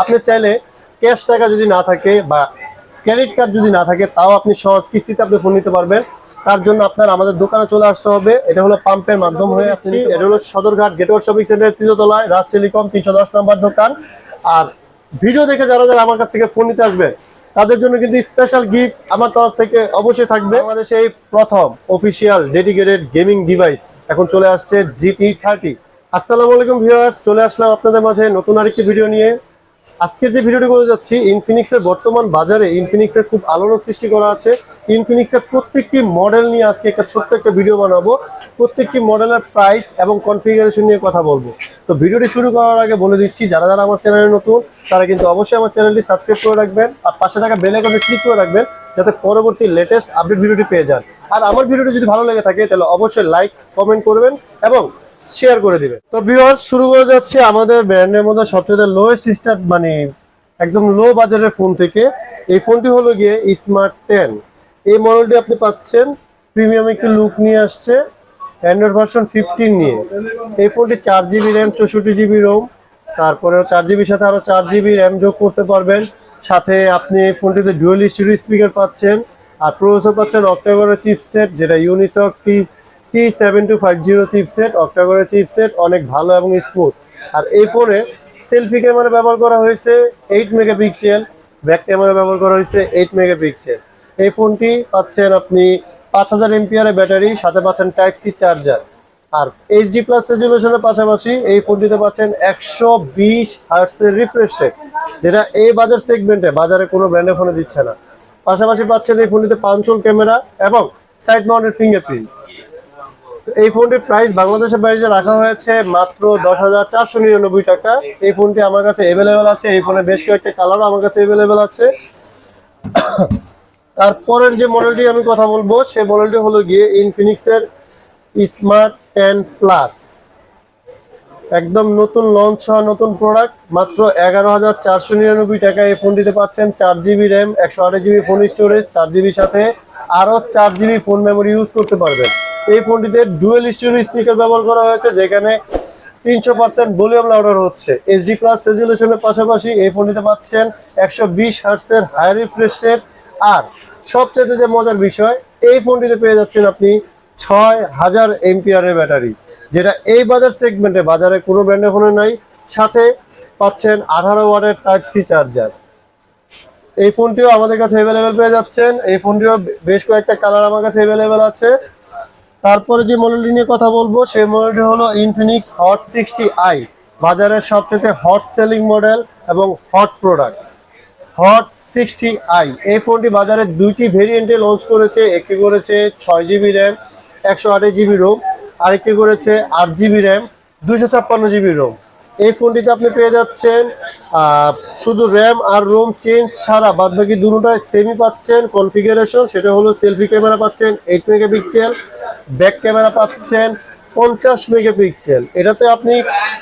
আপনি চাইলে ক্যাশ টাকা যদি না থাকে বা ক্রেডিট কার্ড যদি না থাকে তাও আপনি সহজ কিস্তিতে আপনি ফোন নিতে পারবেন। তার জন্য আপনার আমাদের দোকানে চলে আসতে হবে। এটা হলো পাম্পের মাধ্যম হয়ে আপনি এটা হলো সদরঘাট গেটওয়ার শপিং সেন্টার তৃতীয় তলায় রাজ টেলিকম তিনশো দশ নম্বর দোকান। আর ভিডিও দেখে যারা যারা আমার কাছ থেকে ফোন নিতে আসবে তাদের জন্য কিন্তু স্পেশাল গিফট আমার তরফ থেকে অবশ্যই থাকবে। আমাদের সেই প্রথম অফিসিয়াল ডেডিকেটেড গেমিং ডিভাইস এখন চলে আসছে জিটি থার্টি আসসালামু আলাইকুম ভিউয়ার্স চলে আসলাম আপনাদের মাঝে নতুন আরেকটি ভিডিও নিয়ে। আজকের যে ভিডিওটি করে যাচ্ছি ইনফিনিক্স এর বর্তমান বাজারে ইনফিনিক্স এর খুব আলোড়ন সৃষ্টি করা আছে। ইনফিনিক্স এর প্রত্যেকটি মডেল নিয়ে আজকে একটা ছোট্ট একটা ভিডিও বানাবো। প্রত্যেকটি মডেলের প্রাইস এবং কনফিগারেশন নিয়ে কথা বলব। তো ভিডিওটি শুরু করার আগে বলে দিচ্ছি, যারা যারা আমার চ্যানেলে নতুন, তারা কিন্তু অবশ্যই আমার চ্যানেলটি সাবস্ক্রাইব করে রাখবেন আর পাশে থাকা বেল আইকনে ক্লিক করে রাখবেন, যাতে পরবর্তী লেটেস্ট আপডেট ভিডিওটি পেয়ে যান। আর আমার ভিডিওটি যদি ভালো লেগে থাকে, তাহলে অবশ্যই লাইক কমেন্ট করবেন এবং শেয়ার করে দিবেন তো ভিউয়ার্স শুরু করে যাচ্ছে আমাদের ব্র্যান্ডের মধ্যে সবচেয়ে লোয়েস্ট স্টার্ট মানে একদম লো বাজারের ফোন থেকে। এই ফোনটি হলো গিয়ে স্মার্ট টেন এই মডেলটি আপনি পাচ্ছেন প্রিমিয়াম একটি লুক নিয়ে আসছে অ্যান্ড্রয়েড ভার্সন ফিফটিন নিয়ে। এই ফোনটি চার জিবি র্যাম চৌষট্টি জিবি রোম তারপরেও চার জিবির সাথে আরও চার জিবি র্যাম যোগ করতে পারবেন। সাথে আপনি এই ফোনটিতে ডুয়েল স্টুডিও স্পিকার পাচ্ছেন। আর প্রসেসর পাচ্ছেন অক্টাগরের চিপসেট যেটা Unisoc T T seven two five zero chipset অক্টাগরের chipset অনেক ভালো এবং স্মুথ আর এই ফোনে সেলফি ক্যামেরা ব্যবহার করা হয়েছে এইট মেগাপিক্সেল ব্যাক ক্যামেরা ব্যবহার করা হয়েছে এইট মেগাপিক্সেল এই ফোনটি পাচ্ছেন আপনি পাঁচ হাজার এমপিআর ব্যাটারি সাথে পাচ্ছেন টাইপ সি চার্জার আর এইচডি প্লাস রেজুলেশনের পাশাপাশি এই ফোনটিতে পাচ্ছেন একশো বিশ হার্টসের রিফ্রেশ রেট যেটা এই বাজার সেগমেন্টে বাজারে কোনো ব্র্যান্ডের ফোনে দিচ্ছে না। পাশাপাশি পাচ্ছেন এই ফোনটিতে পাঁচশোল ক্যামেরা এবং সাইড মাউন্টেড ফিঙ্গারপ্রিন্ট এই ফোনটির প্রাইস বাংলাদেশের বাইরে রাখা হয়েছে মাত্র দশ হাজার চারশো নিরানব্বই টাকা। এই ফোনটি আমার কাছে অ্যাভেলেবেল আছে। এই ফোনে বেশ কয়েকটা কালারও আমার কাছে অ্যাভেলেবেল আছে। তারপরের যে মডেলটি আমি কথা বলব, সেই মডেলটি হলো গিয়ে ইনফিনিক্সের স্মার্ট টেন প্লাস একদম নতুন লঞ্চ হওয়া নতুন প্রোডাক্ট মাত্র এগারো হাজার চারশো নিরানব্বই টাকায় এই ফোনটিতে পাচ্ছেন। চার জিবি র্যাম একশো আট জিবি ফোন স্টোরেজ চার জিবির সাথে আরও চার জিবি ফোন মেমোরি ইউজ করতে পারবেন। এই ফোনটিতে ডুয়েল স্টোরেজ স্পিকার ব্যবহার করা হয়েছে, যেখানে তিনশো পার্সেন্ট ভলিউম লাউডার হচ্ছে। এইচডি প্লাস রেজুলেশনের পাশাপাশি এই ফোনটিতে পাচ্ছেন একশো বিশ হার্টসের হাই রিফ্রেশ রেট আর সবচেয়ে যে মজার বিষয়, এই ফোনটিতে পেয়ে যাচ্ছেন আপনি ছয় হাজার এমপিআর এর ব্যাটারি যেটা এই বাজার সেগমেন্টে বাজারে কোনো ব্র্যান্ডের ফোনে নাই। সাথে পাচ্ছেন আঠারো ওয়াটের টাইপ সি চার্জার এই ফোনটিও আমাদের কাছে অ্যাভেলেবেল পেয়ে যাচ্ছেন। এই ফোনটিও বেশ কয়েকটা কালার আমার কাছে অ্যাভেলেবেল আছে। তারপরে যে মডেলটি নিয়ে কথা বলব, সেই মডেলটি হলো ইনফিনিক্স হট সিক্সটি আই বাজারের সবচেয়ে হট সেলিং মডেল এবং hot product hot sixty i এই ফোনটি বাজারে দুইটি ভেরিয়েন্টে লঞ্চ করেছে, একটি করেছে ছয় জিবি র্যাম একশো আঠাশ জিবি রোম আরেকটি করেছে আট জিবি র্যাম দুশো ছাপ্পান্ন জিবি রোম এই ফোনটিতে আপনি পেয়ে যাচ্ছেন শুধু র্যাম আর রোম চেঞ্জ ছাড়া, বাদবাকি দুটোটায় সেমি পাচ্ছেন। কনফিগারেশন সেটা হলো সেলফি ক্যামেরা পাচ্ছেন এইট মেগাপিক্সেল ব্যাক ক্যামেরা পাচ্ছেন পঞ্চাশ মেগাপিক্সেল। এটাতে আপনি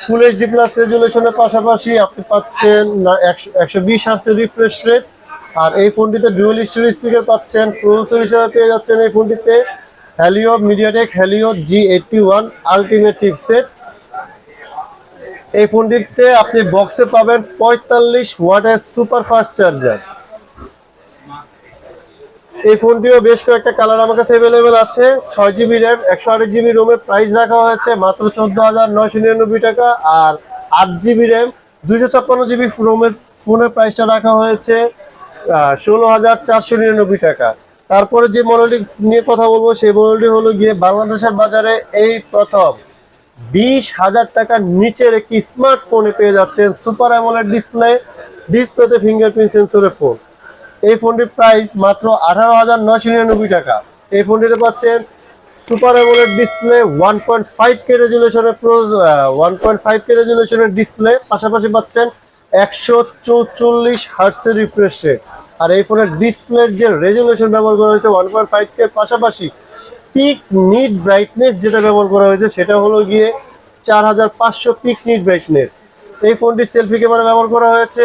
ফুল এইচডি প্লাস রেজুলেশনের পাশাপাশি আপনি পাচ্ছেন না, একশো একশো বিশ হার্সের রিফ্রেশ রেট আর এই ফোনটিতে ডুয়েল স্টোরি স্পিকার পাচ্ছেন প্রসেসর হিসেবে পেয়ে যাচ্ছেন এই ফোনটিতে। Helio MediaTek Helio G eighty one ultimate chipset এই ফোনটিতে আপনি বক্সে পাবেন পঁয়তাল্লিশ ওয়াটের সুপার ফাস্ট চার্জার এই ফোনটিও বেশ কয়েকটা কালার আমার কাছে অ্যাভেলেবেল আছে। ছয় জিবি র্যাম একশো আট জিবি রোমের প্রাইস রাখা হয়েছে মাত্র চোদ্দ হাজার নয়শো নিরানব্বই টাকা আর আট জিবি র্যাম দুইশো ছাপ্পান্ন জিবি রোমের ফোনের প্রাইসটা রাখা হয়েছে ষোলো হাজার চারশো নিরানব্বই টাকা। তারপরে যে মডেলটি নিয়ে কথা বলব, সেই মডেলটি হলো গিয়ে বাংলাদেশের বাজারে এই প্রথম বিশ হাজার টাকার নিচের একটি স্মার্টফোনে পেয়ে যাচ্ছেন সুপার অ্যামোলেড ডিসপ্লে ডিসপ্লেতে ফিঙ্গারপ্রিন্ট সেন্সরের ফোন এই ফোনটির প্রাইস মাত্র আঠারো হাজার নয়শো নিরানব্বই টাকা। এই ফোনটিতে পাচ্ছেন super AMOLED display one point five K রেজুলেশনের one point five K রেজুলেশনের ডিসপ্লে পাশাপাশি পাচ্ছেন একশো চৌচল্লিশ হার্টসের রিফ্রেশ রেট আর এই ফোনের ডিসপ্লের যে রেজুলেশন ব্যবহার করা হয়েছে ওয়ান পয়েন্ট ফাইভ কে পাশাপাশি পিক নিট ব্রাইটনেস যেটা ব্যবহার করা হয়েছে, সেটা হলো গিয়ে চার হাজার পাঁচশো পিক নিট ব্রাইটনেস এই ফোনটি সেলফি ক্যামেরা ব্যবহার করা হয়েছে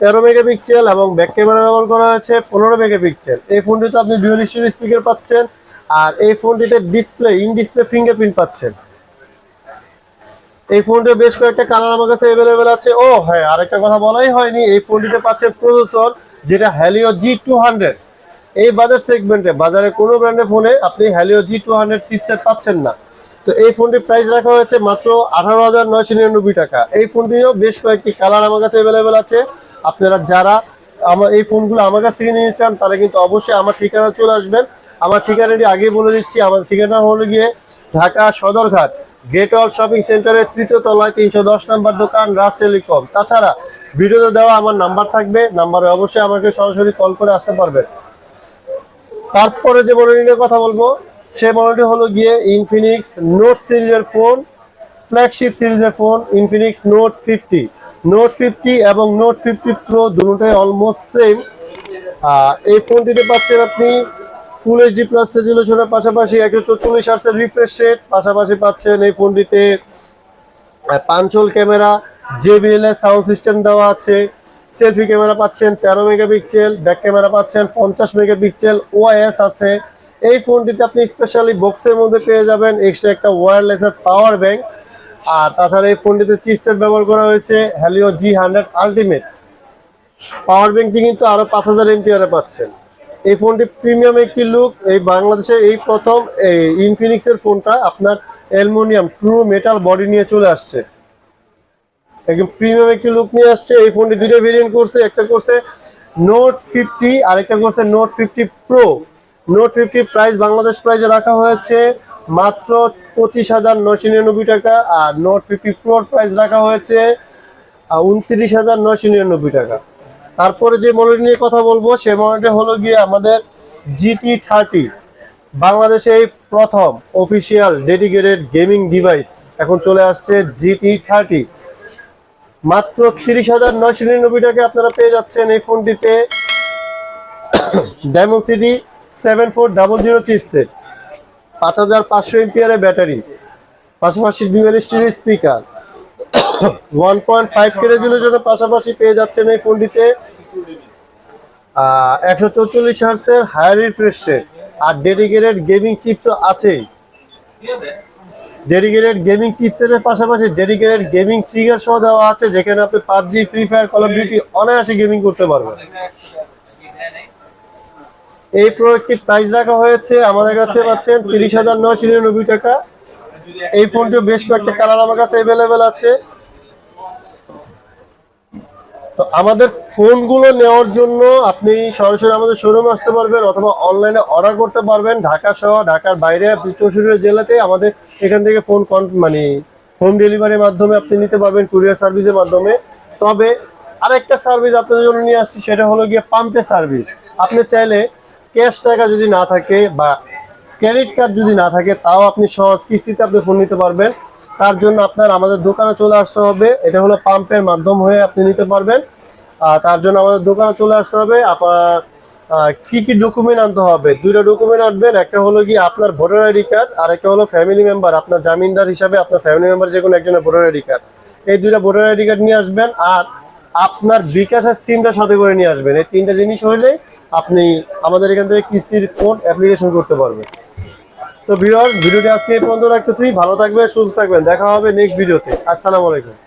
তেরো মেগাপিক্সেল এবং ব্যাক ক্যামেরা ব্যবহার করা হয়েছে পনেরো মেগাপিক্সেল। এই ফোনটিতে আপনি ডুয়েল স্পিকার পাচ্ছেন আর এই ফোনটিতে ডিসপ্লে ইন ডিসপ্লে ফিঙ্গারপ্রিন্ট পাচ্ছেন। এই ফোনটি বেশ কয়েকটা কালার আমার কাছে অ্যাভেলেবেল আছে। ও হ্যাঁ আরেকটা কথা বলাই হয়নি, এই ফোনটিতে পাচ্ছেন প্রসেসর যেটা হ্যালিও জি টু হান্ড্রেড এই বাজার সেগমেন্টে বাজারে কোনো ব্র্যান্ডের ফোনে আপনি Helio G two hundred chipset পাচ্ছেন না। তো এই ফোনটির প্রাইস রাখা হয়েছে মাত্র আঠারো হাজার নয়শো নিরানব্বই টাকা। এই ফোনটিও বেশ কয়েকটি কালার আমার কাছে অ্যাভেলেবেল আছে। আপনারা যারা আমার এই ফোনগুলো আমার কাছ থেকে নিতে চান, তারা কিন্তু অবশ্যই আমার ঠিকানা চলে আসবেন। আমার ঠিকানাটি আগেই বলে দিচ্ছি, আমার ঠিকানা হলো গিয়ে Dhaka Sadarghat great wall shopping সেন্টারের তৃতীয় তলায় তিনশো দশ নম্বর দোকান রাজ টেলিকম তাছাড়া ভিডিওতে দেওয়া আমার নাম্বার থাকবে নাম্বারে অবশ্যই আমাকে সরাসরি কল করে আসতে পারবেন। তারপরে যে মডেলটি নিয়ে কথা বলব সেই মডেলটি হলো গিয়ে ইনফিনিক্স নোট সিরিজের ফোন ফ্ল্যাগশিপ সিরিজের phone Infinix note fifty note fifty এবং নোট ফিফটি প্রো দুটোই অলমোস্ট সেম এই ফোনটিতে পাচ্ছেন আপনি ফুল এইচডি প্লাস রেজুলেশনের পাশাপাশি একশো চৌচল্লিশ আর্সের রিফ্রেশ রেট পাশাপাশি পাচ্ছেন এই ফোনটিতে পাঞ্চল ক্যামেরা জেবিএল এর সাউন্ড সিস্টেম দেওয়া আছে। সেলফি ক্যামেরা পাচ্ছেন তেরো মেগাপিক্সেল, ব্যাক ক্যামেরা পাচ্ছেন পঞ্চাশ মেগাপিক্সেল ওআইএস আছে। এই ফোনটিতে আপনি স্পেশালি বক্সের মধ্যে পেয়ে যাবেন এক্সট্রা একটা ওয়্যারলেসের পাওয়ার ব্যাংক আর তাছাড়া এই ফোনটিতে চিপসেট ব্যবহার করা হয়েছে Helio G hundred ultimate power ব্যাংকটি কিন্তু আরও পাঁচ হাজার এমপিআরে পাচ্ছেন। এই ফোনটি প্রিমিয়াম একটি লুক এই বাংলাদেশে এই প্রথম এই ইনফিনিক্সের ফোনটা আপনার অ্যালুমিনিয়াম ট্রু মেটাল বডি নিয়ে চলে আসছে। একদম প্রিমিয়াম একটি লুক নিয়ে আসছে। এই ফোনটি দুইটা ভেরিয়েন্ট করছে, একটা করছে নোট ফিফটি আর একটা করছে note fifty pro note fifty price Bangladesh প্রাইসে রাখা হয়েছে মাত্র পঁচিশ হাজার নয়শো নিরানব্বই টাকা আর নোট ফিফটি প্রোর প্রাইস রাখা হয়েছে উনত্রিশ হাজার নয়শো নিরানব্বই টাকা। তারপরে যে মডেল নিয়ে কথা বলব সেই মডেলটা হলো গিয়ে আমাদের জিটি থার্টি বাংলাদেশে এই প্রথম অফিসিয়াল ডেডিকেটেড গেমিং ডিভাইস এখন চলে আসছে জিটি থার্টি মাত্র তিরিশ হাজার নয়শো নিরানব্বই টাকায় আপনারা পেয়ে যাচ্ছেন এই ফোনটিতে Dimensity seven four double zero chipset পাঁচ হাজার পাঁচশো এমপিআরের ব্যাটারি পাশাপাশি dual stereo speaker one point five K রেজুলেশনের পাশাপাশি পেয়ে যাচ্ছেন এই ফোনটিতে। একশো চৌচল্লিশ হার্সের হায়ার রিফ্রেশ রেট আর ডেডিকেটেড গেমিং চিপসও আছেই। ডেডিকেটেড গেমিং চিপসেটের পাশাপাশি ডেডিকেটেড গেমিং ট্রিগার সহ দেওয়া আছে, যেখানে আপনি PUBG, free fire call of duty অনায়াসে গেমিং করতে পারবেন। এই প্রোডাক্টটির প্রাইস রাখা হয়েছে, আমাদের কাছে পাচ্ছেন তিরিশ হাজার নয়শো নিরানব্বই টাকা। এই ফোনটিও বেশ কয়েকটা কালার আমার কাছে অ্যাভেলেবেল আছে। তো আমাদের ফোনগুলো নেওয়ার জন্য আপনি সরাসরি আমাদের শোরুমে আসতে পারবেন অথবা অনলাইনে অর্ডার করতে পারবেন। ঢাকা সহ ঢাকার বাইরে চৌষট্টি জেলাতে আমাদের এখান থেকে ফোন মানে হোম ডেলিভারির মাধ্যমে আপনি নিতে পারবেন কুরিয়ার সার্ভিসের মাধ্যমে। তবে আরেকটা সার্ভিস আপনাদের জন্য নিয়ে আসছি, সেটা হলো গিয়ে পাম্পে সার্ভিস আপনি চাইলে ক্যাশ টাকা যদি না থাকে বা ক্রেডিট কার্ড যদি না থাকে, তাও আপনি সহজ কিস্তিতে আপনি ফোন নিতে পারবেন। তার জন্য আপনার আমাদের দোকানে চলে আসতে হবে। এটা হলো পাম্পের মাধ্যম হয়ে আপনি নিতে পারবেন। আর তার জন্য আমাদের দোকানে চলে আসতে হবে। আপনার কি কি ডকুমেন্ট আনতে হবে? দুইটা ডকুমেন্ট আনবেন। একটা হলো কি আপনার ভোটার আইডি কার্ড, আর একটা হলো ফ্যামিলি মেম্বার আপনার জামিনদার হিসাবে আপনার ফ্যামিলি মেম্বার যে কোনো একজনের ভোটার আইডি কার্ড। এই দুইটা ভোটার আইডি কার্ড নিয়ে আসবেন আর আপনার বিকাশের সিমটা সাথে করে নিয়ে আসবেন। এই তিনটা জিনিস হলে আপনি আমাদের এখান থেকে কিস্তির ফোন অ্যাপ্লিকেশন করতে পারবেন। তো ভিডিওর ভিডিওটি আজকে এই পর্যন্ত রাখতেছি। ভালো থাকবে সুস্থ থাকবেন। দেখা হবে নেক্সট ভিডিওতে আসসালামু আলাইকুম।